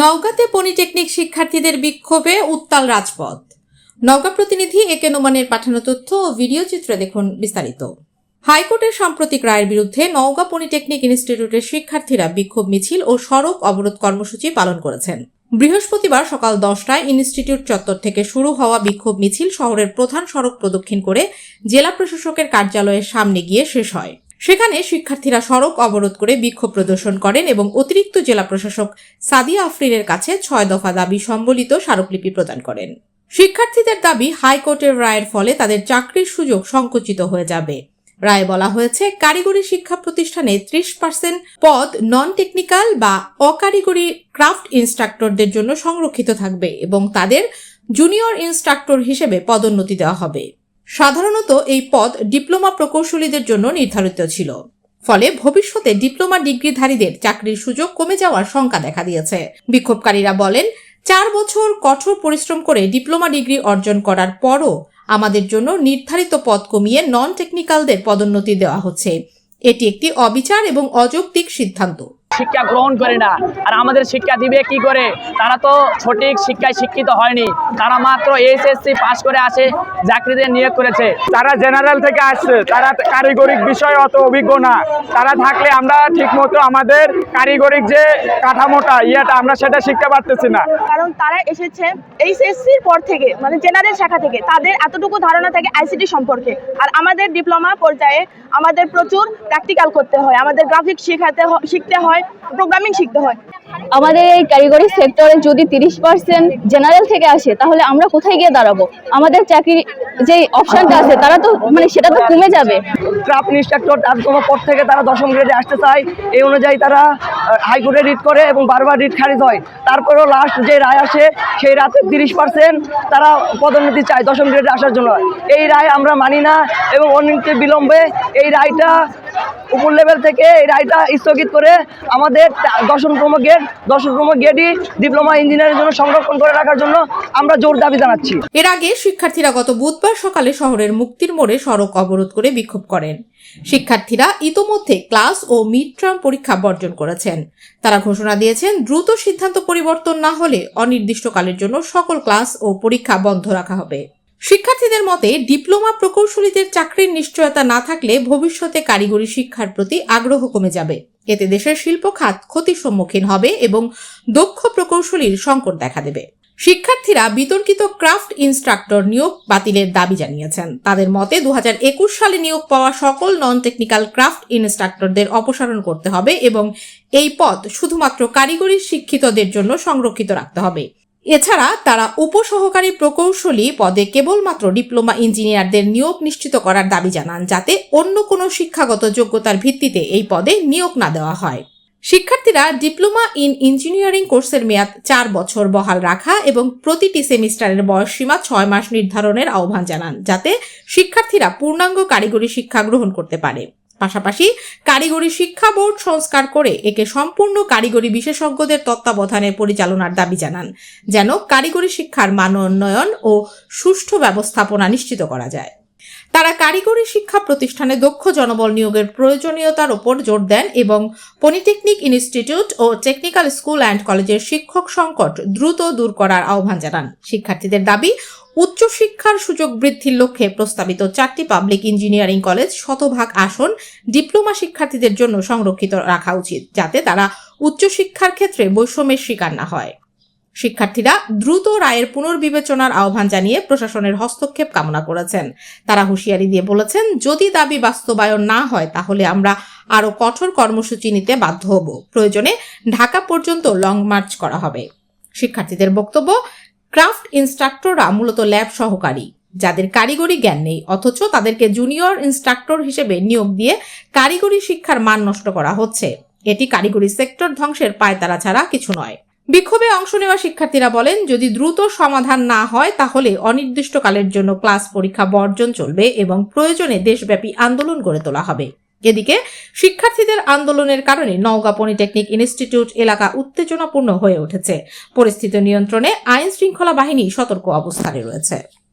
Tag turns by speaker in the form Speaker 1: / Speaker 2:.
Speaker 1: নওগাঁতে polytechnic শিক্ষার্থীদের বিক্ষোভে উত্তাল রাজপথ। নওগাঁ প্রতিনিধি একে নোমানের পাঠানো তথ্য ও ভিডিও চিত্রে দেখুন বিস্তারিত। হাইকোর্টের সাম্প্রতিক রায়ের বিরুদ্ধে নওগাঁ পলিটেকনিক ইনস্টিটিউটের শিক্ষার্থীরা বিক্ষোভ মিছিল ও সড়ক অবরোধ কর্মসূচি পালন করেছেন। বৃহস্পতিবার সকাল দশটায় ইনস্টিটিউট চত্বর থেকে শুরু হওয়া বিক্ষোভ মিছিল শহরের প্রধান সড়ক প্রদক্ষিণ করে জেলা প্রশাসকের কার্যালয়ের সামনে গিয়ে শেষ হয়। সেখানে শিক্ষার্থীরা সড়ক অবরোধ করে বিক্ষোভ প্রদর্শন করেন এবং অতিরিক্ত জেলা প্রশাসক সাদিয়া আফরিনের কাছে ছয় দফা দাবি সম্বলিত স্মারকলিপি প্রদান করেন। শিক্ষার্থীদের দাবি, হাইকোর্টের রায়ের ফলে তাদের চাকরির সুযোগ সংকুচিত হয়ে যাবে। রায়ে বলা হয়েছে, কারিগরি শিক্ষা প্রতিষ্ঠানে ত্রিশ পার্সেন্ট পদ নন টেকনিক্যাল বা অকারিগরি ক্রাফট ইনস্ট্রাক্টরদের জন্য সংরক্ষিত থাকবে এবং তাদের জুনিয়র ইনস্ট্রাক্টর হিসেবে পদোন্নতি দেওয়া হবে। সাধারণত এই পদ ডিপ্লোমা প্রকৌশলীদের জন্য নির্ধারিত ছিল। ফলে ভবিষ্যতে ডিপ্লোমা ডিগ্রিধারীদের চাকরির সুযোগ কমে যাওয়ার শঙ্কা দেখা দিয়েছে। বিক্ষোভকারীরা বলেন, চার বছর কঠোর পরিশ্রম করে ডিপ্লোমা ডিগ্রি অর্জন করার পরও আমাদের জন্য নির্ধারিত পদ কমিয়ে নন টেকনিক্যালদের পদোন্নতি দেওয়া হচ্ছে। এটি একটি অবিচার এবং অযৌক্তিক সিদ্ধান্ত।
Speaker 2: শিক্ষা গ্রহণ করে না। আর আমাদের শিক্ষা দিবে কি করে? তারা তো সঠিক শিক্ষায় শিক্ষিত হয়নি। তারা মাত্র এইচএসসি পাস করে আসে চাকরিতে নিয়োগ করেছে।
Speaker 3: তারা জেনারেল থেকে আসছে। তারা কারিগরিক বিষয়ে অত অভিজ্ঞ না। তারা থাকলে আমরা ঠিকমতো আমাদের কারিগরিক যে কাঠামোটা ইয়েটা আমরা সেটা শিখতে পারতেছি না।
Speaker 4: কারণ তারা এসেছে এইচএসসির পর থেকে মানে জেনারেল শাখা থেকে। তাদের এতটুকু ধারণা থাকে আইসিটি সম্পর্কে। আর আমাদের ডিপ্লোমা পর্যায়ে আমাদের প্রচুর প্র্যাকটিক্যাল করতে হয়। আমাদের গ্রাফিক শেখাতে শিখতে হয়। প্রোগ্রামিং শিখতে হয়।
Speaker 5: আমাদের এই কারিগরি সেক্টরে যদি তিরিশ পার্সেন্ট জেনারেল থেকে আসে তাহলে আমরা কোথায় গিয়ে দাঁড়াবো? আমাদের চাকরি যে অপশনটা আছে তারা তো মানে সেটা তো কমে যাবে।
Speaker 6: ক্রাফট ইনস্ট্রাক্টর তার কোনো পর থেকে তারা দশম গ্রেডে আসতে চায়। এই অনুযায়ী তারা হাইকোর্টে রিট করে এবং বারবার রিট খারিজ হয়। তারপরেও লাস্ট যে রায় আসে সেই রাতে তিরিশ পার্সেন্ট তারা পদোন্নতি চায় দশম গ্রেডে আসার জন্য। এই রায় আমরা মানি না এবং অনিতে বিলম্বে এই রায়টা উপর লেভেল থেকে এই রায়টা স্থগিত করে আমাদের দশমতম গেট দশমতম গেটই ডিপ্লোমা ইঞ্জিনিয়ারের জন্য সংরক্ষণ করে রাখার জন্য আমরা জোর দাবি জানাচ্ছি।
Speaker 1: এর আগে শিক্ষার্থীরা গত বুধবার সকালে শহরের মুক্তির মোড়ে সড়ক অবরোধ করে বিক্ষোভ করেন। শিক্ষার্থীরা ইতোমধ্যে ক্লাস ও মিড টার্ম পরীক্ষা বর্জন করেছেন। তারা ঘোষণা দিয়েছেন, দ্রুত সিদ্ধান্ত পরিবর্তন না হলে অনির্দিষ্টকালের জন্য সকল ক্লাস ও পরীক্ষা বন্ধ রাখা হবে। শিক্ষার্থীদের মতে ডিপ্লোমা প্রকৌশলীদের চাকরির নিশ্চয়তা না থাকলে ভবিষ্যতে কারিগরি শিক্ষার প্রতি আগ্রহ কমে যাবে। এতে দেশের শিল্প খাত ক্ষতির সম্মুখীন হবে এবং দক্ষ প্রকৌশলীর সংকট দেখা দেবে। শিক্ষার্থীরা বিতর্কিত ক্রাফট ইনস্ট্রাক্টর নিয়োগ বাতিলের দাবি জানিয়েছেন। তাদের মতে দু হাজার একুশ সালে নিয়োগ পাওয়া সকল নন টেকনিক্যাল ক্রাফট ইনস্ট্রাক্টরদের অপসারণ করতে হবে এবং এই পদ শুধুমাত্র কারিগরি শিক্ষিতদের জন্য সংরক্ষিত রাখতে হবে। এছাড়া তারা উপসহকারী প্রকৌশলী পদে কেবলমাত্র ডিপ্লোমা ইঞ্জিনিয়ারদের নিয়োগ নিশ্চিত করার দাবি জানান, যাতে অন্য কোনো শিক্ষাগত যোগ্যতার ভিত্তিতে এই পদে নিয়োগ না দেওয়া হয়। শিক্ষার্থীরা ডিপ্লোমা ইন ইঞ্জিনিয়ারিং কোর্সের মেয়াদ চার বছর বহাল রাখা এবং প্রতিটি সেমিস্টারের বয়সসীমা ছয় মাস নির্ধারণের আহ্বান জানান, যাতে শিক্ষার্থীরা পূর্ণাঙ্গ কারিগরি শিক্ষা গ্রহণ করতে পারে। পাশাপাশি কারিগরি শিক্ষা বোর্ড সংস্কার করে একে সম্পূর্ণ কারিগরি বিশেষজ্ঞদের তত্ত্বাবধানে পরিচালনার দাবি জানান, যেন কারিগরি শিক্ষার মান উন্নয়ন ও সুষ্ঠু ব্যবস্থাপনা নিশ্চিত করা যায়। তারা কারিগরি শিক্ষা প্রতিষ্ঠানে দক্ষ জনবল নিয়োগের প্রয়োজনীয়তার ওপর জোর দেন এবং পলিটেকনিক ইনস্টিটিউট ও টেকনিক্যাল স্কুল অ্যান্ড কলেজের শিক্ষক সংকট দ্রুত দূর করার আহ্বান জানান। শিক্ষার্থীদের দাবি উচ্চশিক্ষার সুযোগ বৃদ্ধির লক্ষ্যে প্রস্তাবিত চারটি পাবলিক ইঞ্জিনিয়ারিং কলেজ শতভাগ আসন ডিপ্লোমা শিক্ষার্থীদের জন্য সংরক্ষিত রাখা উচিত, যাতে তারা উচ্চশিক্ষার ক্ষেত্রে বৈষম্যের শিকার না হয়। শিক্ষার্থীরা দ্রুত রায়ের পুনর্বিবেচনার আহ্বান জানিয়ে প্রশাসনের হস্তক্ষেপ কামনা করেছেন। তারা হুঁশিয়ারি দিয়ে বলেছেন, যদি দাবি বাস্তবায়ন না হয়, তাহলে আমরা আরও কঠোর কর্মসূচি নিতে বাধ্য হব। প্রয়োজনে ঢাকা পর্যন্ত লং মার্চ করা হবে। শিক্ষার্থীদের বক্তব্য ক্রাফট ইনস্ট্রাক্টররা মূলত ল্যাব সহকারী, যাদের কারিগরি জ্ঞান নেই, অথচ তাদেরকে জুনিয়র ইনস্ট্রাক্টর হিসেবে নিয়োগ দিয়ে কারিগরি শিক্ষার মান নষ্ট করা হচ্ছে। এটি কারিগরি সেক্টর ধ্বংসের পায়তারা ছাড়া কিছু নয়। বিক্ষোভে অংশ নেওয়া শিক্ষার্থীরা বলেন, যদি দ্রুত সমাধান না হয়, তাহলে অনির্দিষ্টকালের জন্য ক্লাস পরীক্ষা বর্জন চলবে এবং প্রয়োজনে দেশব্যাপী আন্দোলন গড়ে তোলা হবে। এদিকে, শিক্ষার্থীদের আন্দোলনের কারণে নওগাঁ পলিটেকনিক ইনস্টিটিউট এলাকা উত্তেজনাপূর্ণ হয়ে উঠেছে। পরিস্থিতি নিয়ন্ত্রণে আইন শৃঙ্খলা বাহিনী সতর্ক অবস্থানে রয়েছে।